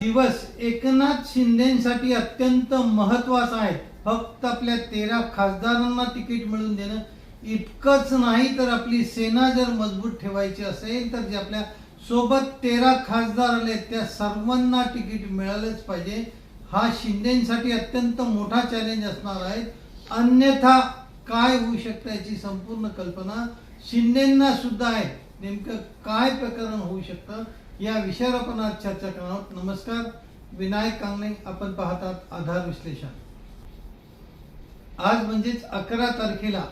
दिवस एकनाथ शिंदेसाठी अत्यंत महत्त्वाचा आहे. फक्त आपल्या तेरा खासदारांना तिकीट मिळवून देणं इतकंच नाही तर आपली सेना जर मजबूत ठेवायची असेल तर जे आपल्यासोबत तेरा खासदार आले त्या सर्वांना तिकीट मिळालंच पाहिजे. हा शिंदेसाठी अत्यंत मोठा चॅलेंज असणार आहे. अन्यथा काय होऊ शकतं याची संपूर्ण कल्पना शिंदेना सुद्धा आहे. नेमकं काय प्रकरण होऊ शकतं? या विषयावर आपण आज चर्चा करणार आहोत. नमस्कार. विनायक कांगणे आपण पाहतात आधार विश्लेषण. आज म्हणजेच अकरा तारखेला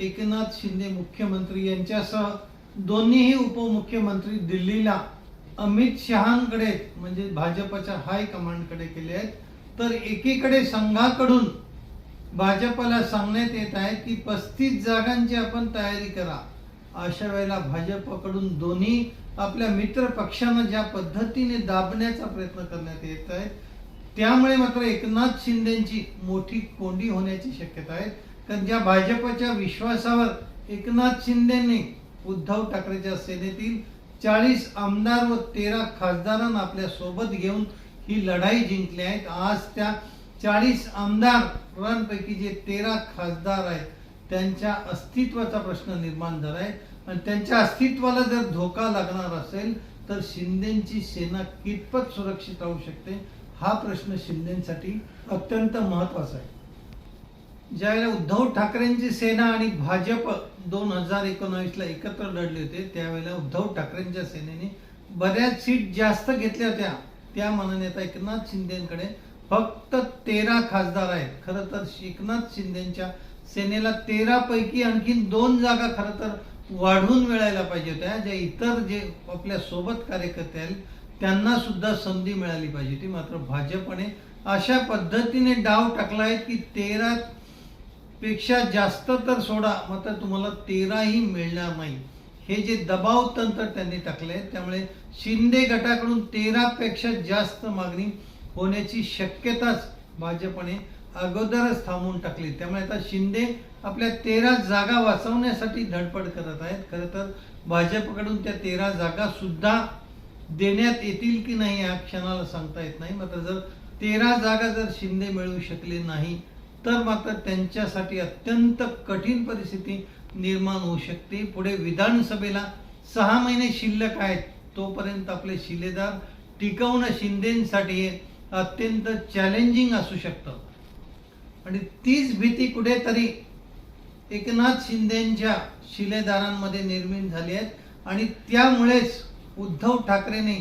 एकनाथ शिंदे मुख्यमंत्री यांच्यासह दोन्हीही उपमुख्यमंत्री दिल्लीला अमित शहांकडे म्हणजे भाजपच्या हायकमांडकडे गेले आहेत. तर एकीकडे संघाकडून भाजपला सांगण्यात येत आहे की पस्तीस जागांची आपण तयारी करा. अशा वेळेला भाजपकडून दोन्ही आपल्या मित्र पक्षांना ज्या पद्धतीने दाबण्याचा प्रयत्न करण्यात येत आहे त्यामुळे मात्र एकनाथ शिंदेची मोठी कोंडी होण्याची शक्यता आहे. कारण ज्या भाजपच्या विश्वासावर एकनाथ शिंदेने उद्धव ठाकरेच्या सेनेतील चाळीस आमदार व तेरा खासदारांना आपल्यासोबत घेऊन ही लढाई जिंकली आहेत आज त्या चाळीस आमदारांपैकी जे तेरा खासदार आहेत त्यांच्या अस्तित्वाचा प्रश्न निर्माण झाला आणि त्यांच्या अस्तित्वाला जर धोका लागणार असेल तर शिंदेची सेना कितपत सुरक्षित राहू शकते हा प्रश्न शिंदेसाठी अत्यंत महत्त्वाचा आहे. ज्यावेळेला उद्धव ठाकरेंची सेना आणि भाजप दोन हजार एकोणावीसला एकत्र लढले होते त्यावेळेला उद्धव ठाकरेंच्या सेनेने बऱ्याच सीट जास्त घेतल्या होत्या. त्या मानाने आता एकनाथ शिंदेकडे फक्त तेरा खासदार आहेत. खरं तर एकनाथ शिंदेच्या सेनेला तेरा पैकी आणखीन दोन जागा खरं तर वाढवून मिळायला पाहिजे होत्या ज्या इतर जे आपल्यासोबत कार्यकर्ते आहेत त्यांना सुद्धा संधी मिळाली पाहिजे होती. मात्र भाजपने अशा पद्धतीने डाव टाकला आहे की तेरा पेक्षा जास्त तर सोडा मात्र तुम्हाला तेराही मिळणार नाही. हे जे दबाव तंत्र त्यांनी टाकले त्यामुळे शिंदे गटाकडून तेरा पेक्षा जास्त मागणी होण्याची शक्यताच भाजपने अगोदरच थांबवून टाकली. त्यामुळे आता शिंदे आपल्या तेरा जागा वाचवण्यासाठी धडपड करत आहेत. खरं तर भाजपकडून त्या तेरा जागा सुद्धा देण्यात येतील की नाही या क्षणाला सांगता येत नाही. मात्र जर तेरा जागा जर शिंदे मिळवू शकले नाही तर मात्र त्यांच्यासाठी अत्यंत कठीण परिस्थिती निर्माण होऊ शकते. पुढे विधानसभेला सहा महिने शिल्लक आहेत. तोपर्यंत आपले शिलेदार टिकवणं शिंदेसाठी हे अत्यंत चॅलेंजिंग असू शकतं. आणि तीच भीती कुठेतरी एकनाथ शिंदेच्या शिलेदारांमध्ये निर्माण झाली आहेत आणि त्यामुळेच उद्धव ठाकरेने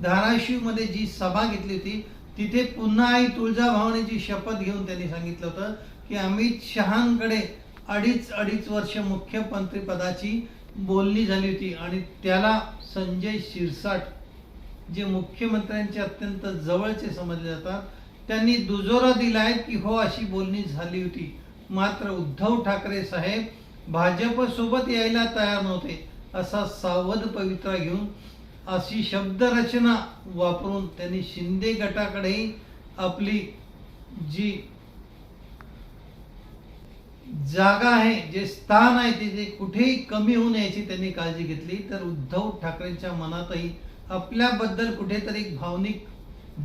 धाराशिवमध्ये जी सभा घेतली होती तिथे पुन्हा आई तुळजाभवानीची शपथ घेऊन त्यांनी सांगितलं होतं की अमित शहांकडे अडीच अडीच वर्ष मुख्यमंत्रीपदाची बोलणी झाली होती. आणि त्याला संजय शिरसाट जे मुख्यमंत्र्यांचे अत्यंत जवळचे समजले जातात त्यांनी दुजोरा दिलाय की हो अशी बोलणी झाली होती. मात्र उद्धव ठाकरे साहेब भाजप सोबत यायला तयार नव्हते. असा सावध पवित्रा घेऊन अशी शब्दरचना वापरून त्यांनी शिंदे गटाकडेही आपली जी जागा आहे जे स्थान आहे ते जे कुठेही कमी होऊ यायची त्यांनी काळजी घेतली. तर उद्धव ठाकरेंच्या मनातही आपल्याबद्दल कुठेतरी भावनिक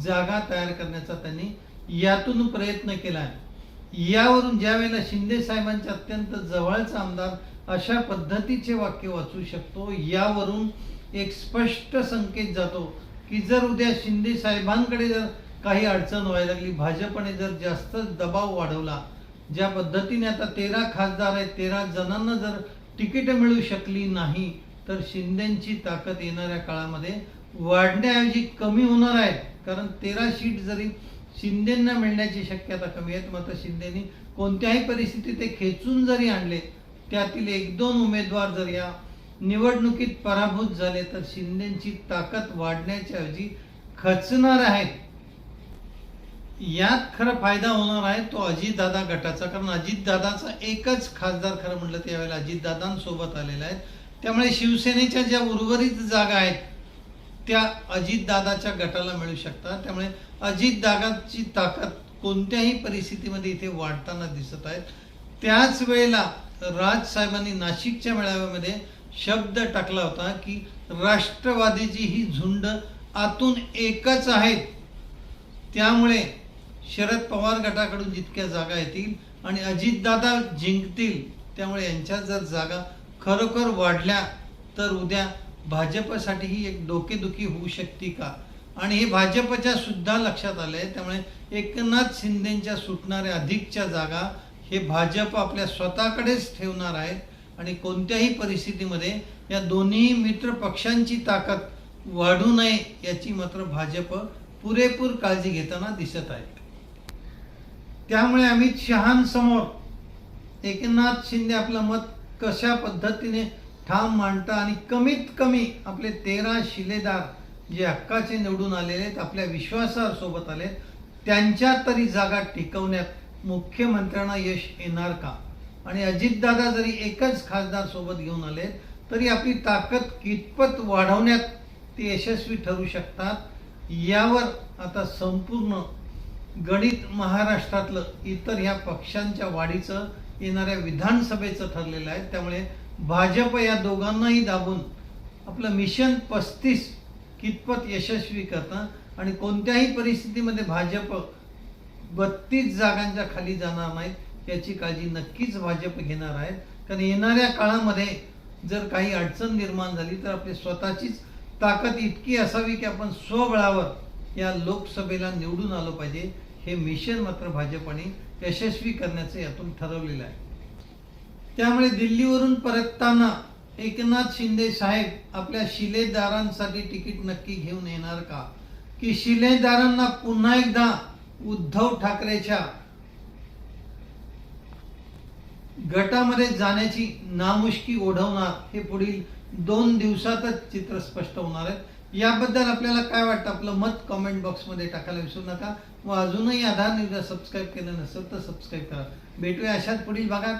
जागा तयार करण्याचा त्यांनी यातून प्रयत्न केला. आहे यावरून ज्या वेळेला शिंदे साहेबांचे अत्यंत जवळचा आमदार अशा पद्धतीचे वाक्य वाचू शकतो यावरून एक स्पष्ट संकेत जातो की जर उद्या शिंदे साहेबांकडे जर काही अडचण व्हायला लागली भाजपने जर जास्त दबाव वाढवला ज्या पद्धतीने आता तेरा खासदार आहेत तेरा जणांना जर तिकीट मिळू शकली नाही तर शिंदेची ताकद येणाऱ्या काळामध्ये वाढण्याऐवजी कमी होणार आहे. कारण तेरा सीट जरी शिंदेंना मिळण्याची शक्यता कमी आहेत मात्र शिंदेनी कोणत्याही परिस्थितीत ते खेचून जरी आणले त्यातील एक दोन उमेदवार जर या निवडणुकीत पराभूत झाले तर शिंदेची ताकद वाढण्याच्या ऐवजी खचणार आहेत. यात खरा फायदा होणार आहे तो अजितदादा गटाचा कारण अजितदादाचा एकच खासदार खरं म्हटलं त्यावेळेला अजितदादांसोबत आलेला आहे. त्यामुळे शिवसेनेच्या ज्या उर्वरित जागा आहेत त्या अजितदादाच्या गटाला मिळू शकतात. त्यामुळे अजितदादाची ताकद कोणत्याही परिस्थितीमध्ये इथे वाढताना दिसत आहेत. त्याच वेळेला राज साहेबांनी नाशिकच्या मेळाव्यामध्ये शब्द टाकला होता की राष्ट्रवादीची ही झुंड आतून एकच आहेत त्यामुळे शरद पवार गटाकडून जितक्या जागा येतील आणि अजितदादा जिंकतील त्यामुळे यांच्या जर जागा खरोखर वाढल्या तर उद्या भाजपसाठीही एक डोकेदुखी होऊ शकते का? आणि हे भाजपच्या सुद्धा लक्षात आलं आहे त्यामुळे एकनाथ शिंदेच्या सुटणाऱ्या अधिकच्या जागा हे भाजप आपल्या स्वतःकडेच ठेवणार आहे आणि कोणत्याही परिस्थितीमध्ये या दोन्ही मित्र पक्षांची ताकद वाढू नये याची मात्र भाजप पुरेपूर काळजी घेताना दिसत आहे. त्यामुळे अमित शहांसमोर एकनाथ शिंदे आपलं मत कशा पद्धतीने ठाम मांडतं आणि कमीत कमी आपले तेरा शिलेदार जे हक्काचे निवडून आलेले आहेत आपल्या विश्वासावर सोबत आले त्यांच्या तरी जागा टिकवण्यात मुख्यमंत्र्यांना यश येणार का? आणि अजितदादा जरी एकच खासदार सोबत घेऊन आले तरी आपली ताकद कितपत वाढवण्यात ते यशस्वी ठरू शकतात यावर आता संपूर्ण गणित महाराष्ट्रातलं इतर ह्या पक्षांच्या वाढीचं येणाऱ्या विधानसभेचं ठरलेलं आहे. त्यामुळे भाजप या दोघांनाही दाबून आपलं मिशन पस्तीस कितपत यशस्वी करतं आणि कोणत्याही परिस्थितीमध्ये भाजप बत्तीस जागांच्या खाली जाणार नाहीत याची काळजी नक्कीच भाजप घेणार आहेत कारण येणाऱ्या काळामध्ये जर काही अडचण निर्माण झाली तर आपली स्वतःचीच ताकद इतकी असावी की आपण स्वबळावर या लोकसभेला निवडून आलो पाहिजे. हे मिशन मात्र भाजपने यशस्वी करण्याचं यातून ठरवलेलं आहे. त्यामुळे दिल्लीवरून परतताना एकनाथ शिंदे साहेब आपल्या शिलेदारांसाठी तिकीट नक्की घेऊन येणार का? की शिलेदारांना पुन्हा एकदा उद्धव ठाकरेच्या गटामध्ये जाण्याची नामुष्की ओढवणार हे पुढील दोन दिवसातच चित्र स्पष्ट होणार आहे याबद्दल आपल्याला काय वाटतं? आपलं मत कमेंट बॉक्समध्ये टाकायला विसरू नका. व अजूनही आधार न्यूजला सबस्क्राईब केलं नसेल तर सबस्क्राईब करा. भेटूया अशाच पुढील भागात.